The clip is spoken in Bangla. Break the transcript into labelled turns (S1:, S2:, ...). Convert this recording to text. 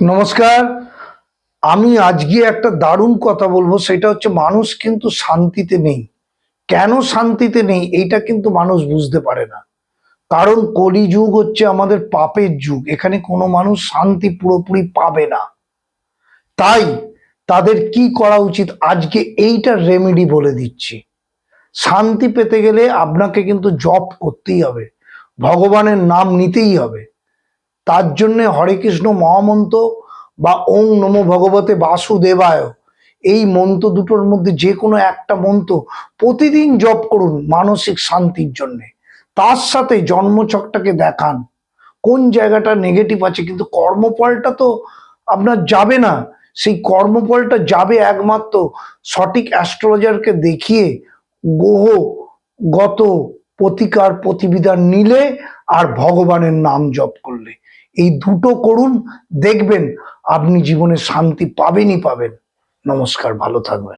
S1: নমস্কার। আমি আজকে একটা দারুণ কথা বলব, সেটা হচ্ছে মানুষ কিন্তু শান্তিতে নেই। কেন শান্তিতে নেই, এইটা কিন্তু মানুষ বুঝতে পারে না। কারণ কলিযুগ হচ্ছে আমাদের পাপের যুগ, এখানে কোনো মানুষ শান্তি পুরোপুরি পাবে না। তাই তাদের কি করা উচিত, আজকে এইটার রেমেডি বলে দিচ্ছি। শান্তি পেতে গেলে আপনাকে কিন্তু জপ করতেই হবে। ভগবানের নাম নিতেই হবে। তার জন্যে হরে কৃষ্ণ মহামন্ত্র বা ওং নমো ভগবতে বাসুদেবায়। এই মন্ত্র দুটোর মধ্যে যে কোনো একটা মন্ত্র প্রতিদিন জপ করুন মানসিক শান্তির জন্য। তার সাথে জন্মচকটাকে দেখান। কোন জায়গাটা নেগেটিভ আছে? কিন্তু কর্মফলটা তো আপনার যাবে না। সেই কর্মফলটা যাবে একমাত্র সঠিক অ্যাস্ট্রোলজারকে দেখিয়ে গ্রহ গত প্রতিকার প্রতিবিধান নিলে আর ভগবানের নাম জপ করলে। এই দুটো করুন দেখবেন আপনি জীবনে শান্তি পাবেনই পাবেন। নমস্কার ভালো থাকবেন।